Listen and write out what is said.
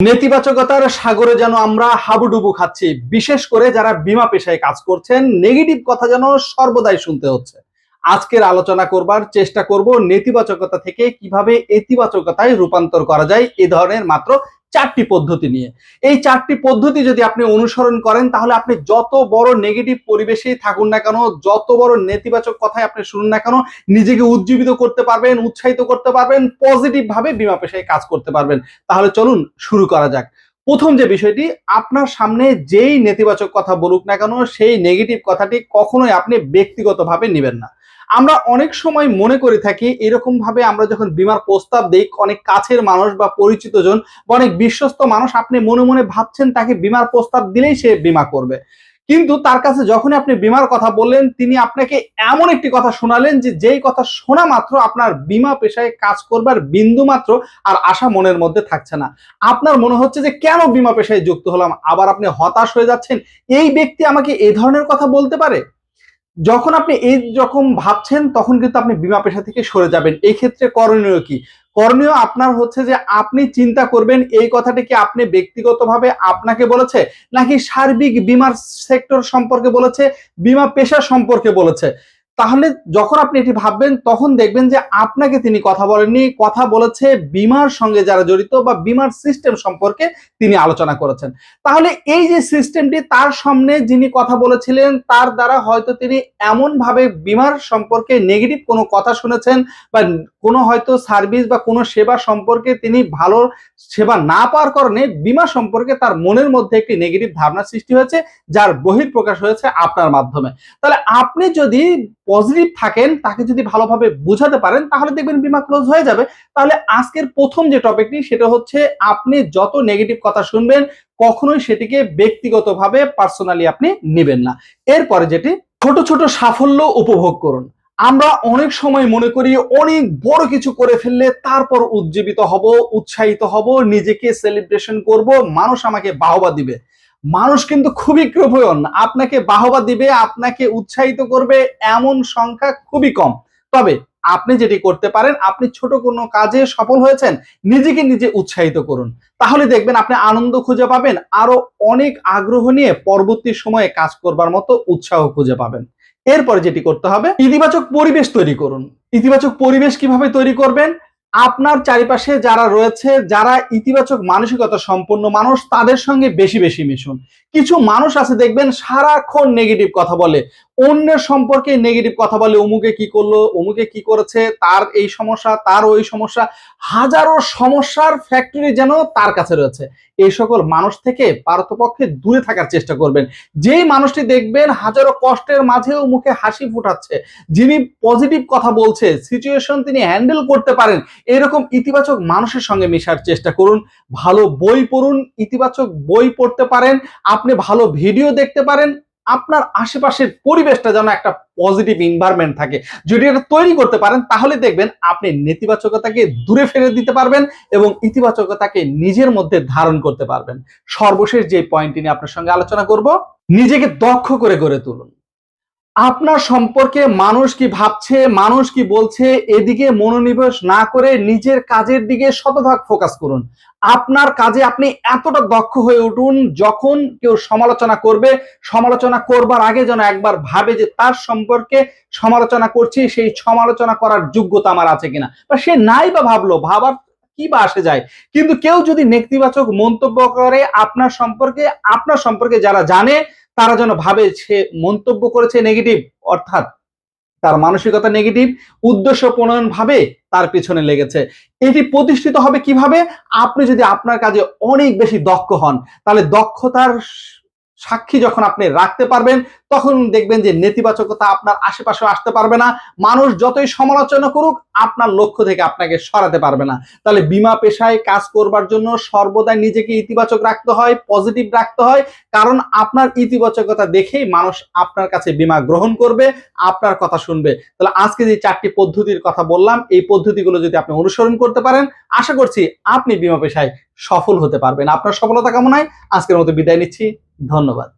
নেতিবাচকতার সাগরে যেন আমরা হাবুডুবু খাচ্ছি, বিশেষ করে যারা বিমা পেশায় কাজ করছেন, নেগেটিভ কথা যেন সর্বদাই শুনতে হচ্ছে। আজকের আলোচনা করবার চেষ্টা করব নেতিবাচকতা থেকে কীভাবে ইতিবাচকতায় রূপান্তর করা যায়, এ ধরনের মাত্র চারটি পদ্ধতি নিয়ে। এই চারটি পদ্ধতি যদি আপনি অনুসরণ করেন, তাহলে আপনি যত বড় নেগেটিভ পরিবেশেই থাকুন না কেন, যত বড় নেতিবাচক কথাই আপনি শুনুন না কেন, নিজেকে উজ্জীবিত করতে পারবেন, উৎসাহিত করতে পারবেন পজিটিভ ভাবে বিমা পেশায় কাজ করতে পারবেন। তাহলে চলুন শুরু করা যাক। প্রথম যে বিষয়টি, আপনার সামনে যেই নেতিবাচক কথা বলুক না কেন, সেই নেগেটিভ কথাটি কখনোই আপনি ব্যক্তিগতভাবে নেবেন না। আমরা অনেক সময় মনে করে থাকি এরকম ভাবে আমরা যখন বিমার প্রস্তাব দিই, অনেক কাছের মানুষ বা পরিচিত জন বা অনেক বিশ্বস্ত মানুষ আপনি মনে মনে ভাবছেন তাকে বিমার প্রস্তাব দিলেই সে বিমা করবে। কিন্তু তার কাছে যখনই আপনি বিমার কথা বললেন, তিনি আপনাকে এমন একটি কথা শোনালেন যে যেই কথা শোনা মাত্র আপনার বিমা পেশায় কাজ করবার বিন্দু মাত্র আর আশা মনের মধ্যে থাকছে না। আপনার মনে হচ্ছে যে কেন বিমা পেশায় যুক্ত হলাম? আবার আপনি হতাশ হয়ে যাচ্ছেন? এই ব্যক্তি আমাকে এই ধরনের কথা বলতে পারে? যখন আপনি এই যখন ভাবছেন, তখন কিন্তু আপনি বিমা পেশা থেকে সরে যাবেন। এই ক্ষেত্রে করণীয় কি? করণীয় আপনার হচ্ছে যে, আপনি চিন্তা করবেন, এই কথাটি কি আপনি ব্যক্তিগতভাবে আপনাকে বলেছে? নাকি সার্বিক বিমার সেক্টর সম্পর্কে বলেছে? বিমা পেশা সম্পর্কে বলেছে? তাহলে যখন আপনি এটি ভাববেন, তখন দেখবেন যে আপনাকে তিনি কথা বলেননি, কথা বলেছে বিমার সঙ্গে যারা জড়িত বা বিমার সিস্টেম সম্পর্কে তিনি আলোচনা করেছেন। তাহলে এই যে সিস্টেমটি তার সামনে যিনি কথা বলেছিলেন, তার দ্বারা হয়তো তিনি এমনভাবে বিমার সম্পর্কে নেগেটিভ কোনো কথা শুনেছেন বা কোনো হয়তো সার্ভিস বা কোনো সেবা সম্পর্কে তিনি ভালো সেবা না পাওয়ার কারণে বিমা সম্পর্কে তার মনের মধ্যে একটি নেগেটিভ ধারণা সৃষ্টি হয়েছে, যার বহির প্রকাশ হয়েছে আপনার মাধ্যমে। তাহলে আপনি যদি পজিটিভ থাকেন, তাকে যদি ভালোভাবে বুঝাতে পারেন, তাহলে দেখবেন বিমা ক্লোজ হয়ে যাবে। তাহলে আজকের প্রথম যে টপিকটি সেটা হচ্ছে আপনি যত নেগেটিভ কথা শুনবেন, কখনোই সেটিকে ব্যক্তিগতভাবে পার্সোনালি আপনি নেবেন না। এরপরে যেটি, ছোট ছোট সাফল্য উপভোগ করুন। আমরা অনেক সময় মনে করি অনেক বড় কিছু করে ফেললে তারপর উজ্জীবিত হব, উৎসাহিত হব, নিজেকে সেলিব্রেশন করব, মানুষ আমাকে বাহবা দিবে। মানুষ কিন্তু খুবই কৃপয়ন আপনাকে বাহবা দিবে, আপনাকে উৎসাহিত করবে এমন সংখ্যা খুবই কম। তবে আপনি যেটি করতে পারেন, আপনি ছোট কোনো কাজে সফল হয়েছেন, নিজেকে নিজে উৎসাহিত করুন। তাহলে দেখবেন আপনি আনন্দ খুঁজে পাবেন, আরও অনেক আগ্রহ নিয়ে পরবর্তী সময়ে কাজ করবার মতো উৎসাহ খুঁজে পাবেন। এরপরে যেটি করতে হবে, ইতিবাচক পরিবেশ তৈরি করুন। ইতিবাচক পরিবেশ কীভাবে তৈরি করবেন? আপনার চারিপাশে যারা রয়েছে, যারা ইতিবাচক মানসিকতা সম্পন্ন মানুষ, তাদের সঙ্গে বেশি বেশি মিশুন। কিছু মানুষ আছে, দেখবেন সারাক্ষণ নেগেটিভ কথা বলে। অন্যের সম্পর্কে নেগেটিভ কথা বলে অমুকে কি করল, অমুকে কি করেছে, তার এই সমস্যা, তার ওই সমস্যা, হাজারো সমস্যার ফ্যাক্টরি যেন তার কাছে রয়েছে। এই সকল মানুষ থেকে পারতপক্ষে দূরে থাকার চেষ্টা করবেন। যেই মানুষটি দেখবেন হাজারো কষ্টের মাঝেও মুখে হাসি ফুটাচ্ছে, যিনি পজিটিভ কথা বলছে সিচুয়েশন তিনি হ্যান্ডেল করতে পারেন, এরকম ইতিবাচক মানুষের সঙ্গে মেশার চেষ্টা করুন। ভালো বই পড়ুন, ইতিবাচক বই পড়তে পারেন, আপনি ভালো ভিডিও দেখতে পারেন আপনার আশেপাশের পরিবেশটা যেন একটা পজিটিভ এনভায়রনমেন্ট থাকে। যদি এটা তৈরি করতে পারেন, তাহলে দেখবেন আপনি নেতিবাচকতাকে দূরে ফেলে দিতে পারবেন এবং ইতিবাচকতাকে নিজের মধ্যে ধারণ করতে পারবেন। সর্বশেষ যে পয়েন্টটি নিয়ে আপনার সঙ্গে আলোচনা করব, নিজেকে দক্ষ করে গড়ে তুলুন। আপনার সম্পর্কে মানুষ কি ভাবছে, মানুষ কি বলছে, এদিকে মনোনিবেশ না করে নিজের কাজের দিকে শতভাগ ফোকাস করুন। আপনার কাজে আপনি এতটা দক্ষ হয়ে উঠুন, যখন কেউ সমালোচনা করবে, সমালোচনা করবার আগে যেন একবার ভাবে যে তার সম্পর্কে সমালোচনা করছি, সেই সমালোচনা করার যোগ্যতা আমার আছে কিনা। বা সে নাই বা ভাবলো, ভাবার কি বা আসে যায়। কিন্তু কেউ যদি নেতিবাচক মন্তব্য করে, আপনার সম্পর্কে আপনার সম্পর্কে যারা জানে তারা যেন ভাবে সে মন্তব্য করেছে নেগেটিভ অর্থাৎ তার মানসিকতা নেগেটিভ উদ্দেশ্য প্রণয়ন ভাবে তার পিছনে লেগেছে। এটি প্রতিষ্ঠিত হবে কীভাবে? আপনি যদি আপনার কাজে অনেক বেশি দক্ষ হন, তাহলে দক্ষতার সাক্ষী যখন আপনি রাখতে পারবেন, তখন দেখবেন যে নেতিবাচকতা আপনার আশেপাশে আসতে পারবে না। মানুষ যতই সমালোচনা করুক, আপনার লক্ষ্য থেকে আপনাকে সরাতে পারবে না। তাহলে বিমা পেশায় কাজ করবার জন্য সর্বদাই নিজেকে ইতিবাচক রাখতে হয় পজিটিভ রাখতে হয়। কারণ আপনার ইতিবাচকতা দেখেই মানুষ আপনার কাছে বিমা গ্রহণ করবে, আপনার কথা শুনবে। তাহলে আজকে যে চারটি পদ্ধতির কথা বললাম, এই পদ্ধতিগুলো যদি আপনি অনুসরণ করতে পারেন, আশা করছি আপনি বিমা পেশায় সফল হতে পারবেন। আপনার সফলতা কামনায় আজকের মতো বিদায় নিচ্ছি। ধন্যবাদ।